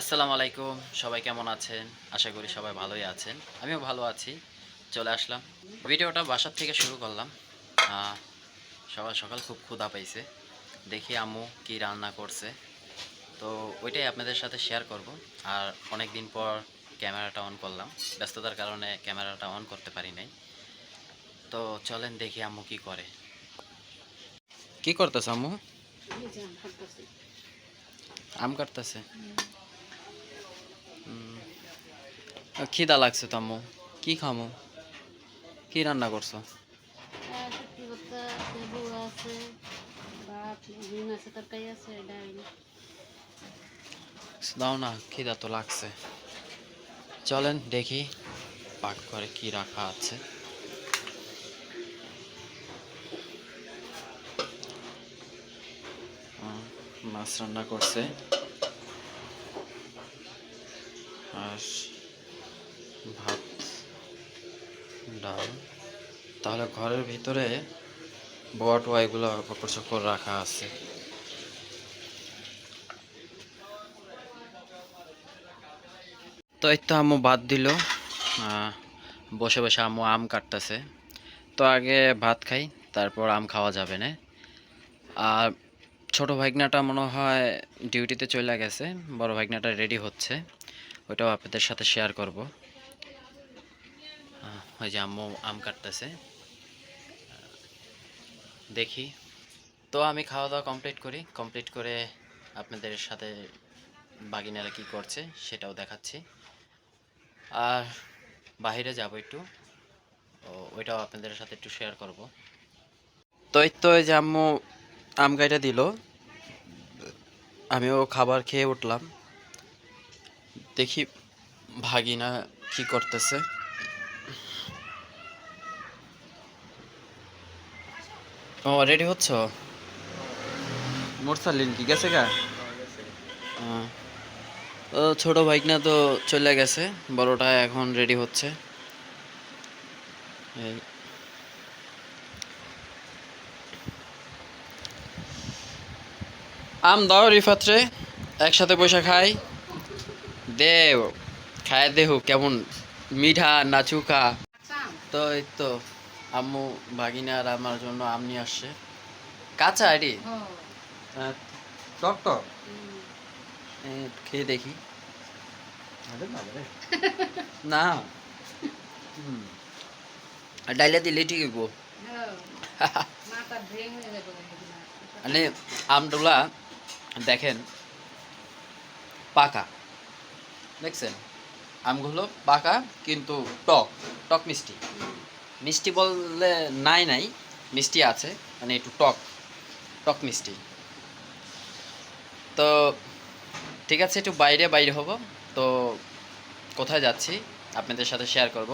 আসসালামু আলাইকুম সবাই কেমন আছেন? আশা করি সবাই ভালোই আছেন। আমিও ভালো আছি। চলে আসলাম। ভিডিওটা বাসার থেকে শুরু করলাম। সকাল সকাল খুব ক্ষুধা পাইছে। দেখি আম্মু কি রান্না করছে। তো ওইটাই আপনাদের সাথে শেয়ার করব। আর অনেক দিন পর ক্যামেরাটা অন করলাম। ব্যস্ততার কারণে ক্যামেরাটা অন করতে পারি নাই। তো চলেন দেখি আম্মু কি করে। কি করতেছে আম্মু? আম কাটতেছে। খিদা লাগছে তো আম্মু। কি খামো? কি রান্না করছ? দাও না খিদা তো লাগছে। চলেন দেখি পাক করে কি রাখা আছে। মাছ রান্না করছে। আর ভাত, ডাল। তাহলে ঘরের ভিতরে বোয়া টোয়া এগুলো কাপড় রাখা আছে। তো এই তো আম্মু বাদ দিল। বসে বসে আম্মু আম কাটতেছে। তো আগে ভাত খাই, তারপর আম খাওয়া যাবে না। আর ছোট ভাগনাটা মনে হয় ডিউটিতে চলে গেছে, বড় ভাগনাটা রেডি হচ্ছে। ওইটাও আপনাদের সাথে শেয়ার করব। ওই যে আম্মু আম কাটতেছে। দেখি। তো আমি খাওয়া দাওয়া কমপ্লিট করি। কমপ্লিট করে আপনাদের সাথে বাগিনারা কি করছে সেটাও দেখাচ্ছি। আর বাইরে যাব একটু। ওইটাও আপনাদের সাথে একটু শেয়ার করব। তো এই তো যে আম্মু আম গাইটা দিল। আমিও খাবার খেয়ে উঠলাম। দেখি ভাগিনা কি করতেছে। ও রেডি হচ্ছ? মোরসালিন কি গেছে গা? ও ছোট বাইক না তো চলে গেছে বড়টা এখন রেডি হচ্ছে। এই। আম দাও রিফাত রে একসাথে পয়সা খাই। দেও খায় দেহু কেমন মিঠা না চুকা তো এই তো। আম্মু ভাগিনা আর আমার জন্য আম নিয়ে আসছে। কাঁচা আইডি? টক টক? খেয়ে দেখি। না। আর ডাইলে দিলে ঠিক গো মাথা ড্রেন হয়ে যাবে মানে আমগুলা দেখেন পাকা। দেখছেন? আমগুলো পাকা কিন্তু টক টক মিষ্টি। মিষ্টি বললে নাই নাই, মিষ্টি আছে মানে একটু টক টক মিষ্টি। তো ঠিক আছে, একটু বাইরে বাইরে হব। তো কোথায় যাচ্ছি, আপনাদের সাথে শেয়ার করব।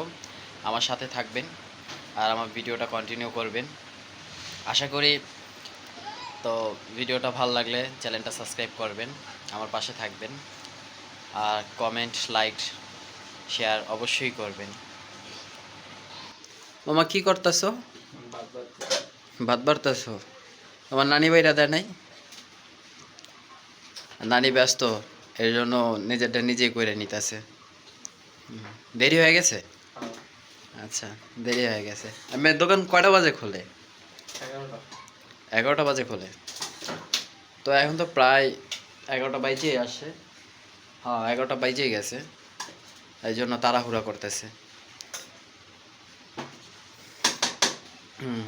আমার সাথে থাকবেন আর আমার ভিডিওটা কন্টিনিউ করবেন। আশা করি তো ভিডিওটা ভালো লাগলে চ্যানেলটা সাবস্ক্রাইব করবেন, আমার পাশে থাকবেন। আর কমেন্ট লাইক শেয়ার অবশ্যই করবেন। মামা কি করতেছো? ভাত বাড়তেছো। আমার নানি ভাইরা দেয় নাই? নানি ব্যস্ত এর জন্য নিজেরটা নিজেই করে নিতেছে। দেরি হয়ে গেছে? আচ্ছা দেরি হয়ে গেছে। আমি দোকান কয়টা বাজে খোলে? এগারোটা। বাজে খোলে। তো এখন তো প্রায় এগারোটা বাইজেই আসে। হ্যাঁ এগারোটা বাইজেই গেছে। এই জন্য তাড়াহুড়া করতেছে। হুম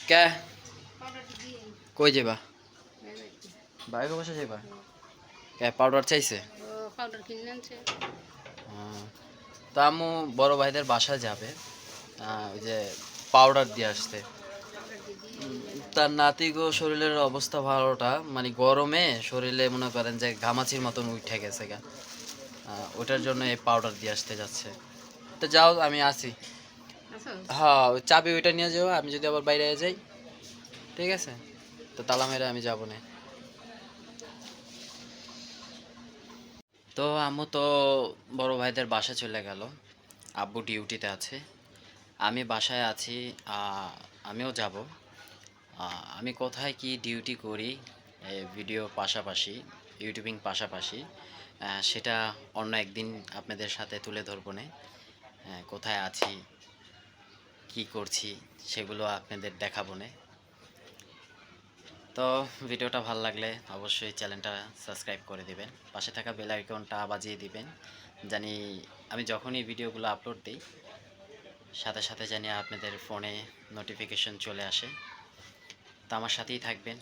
কে কই যাবা বাইকে বসে যাবা কে পাউডার চাইছে? পাউডার কিনে আনছে। আহ, তা আম্মু বড় ভাইদের বাসায় যাবে। ওই যে পাউডার দিয়ে আসতে। তার নাতি গো শরীরের অবস্থা ভালোটা মানে গরমে শরীরে মনে করেন যে ঘামাচির মতন উঠে গেছে গা। ওটার জন্য এই পাউডার দিয়ে আসতে যাচ্ছে। তো যাও আমি আসি। আচ্ছা। হ্যাঁ চাবি ওইটা নিয়ে যাও আমি যদি আবার বাইরে যাই। ঠিক আছে? তো তালা মেরে আমি যাব না। তো আম্মু তো বড় ভাইদের বাসা চলে গেল। আব্বু ডিউটিতে আছে। আমি বাসায় আছি আমিও যাব। আমি কোথায় কি ডিউটি করি ভিডিও পাশাপাশি ইউটিউবিং পাশাপাশি সেটা অন্য একদিন আপনাদের সাথে তুলে ধরবো না। কোথায় আছি, কি করছি, সেগুলো আপনাদের দেখাবো না। তো ভিডিওটা ভালো লাগলে অবশ্যই চ্যানেলটা সাবস্ক্রাইব করে দিবেন। পাশে থাকা বেল আইকনটা বাজিয়ে দিবেন, জানি আমি যখনই ভিডিওগুলো আপলোড দিই, সাথে সাথে জানি আপনাদের ফোনে নোটিফিকেশন চলে আসে। তো আমার সাথেই থাকবেন।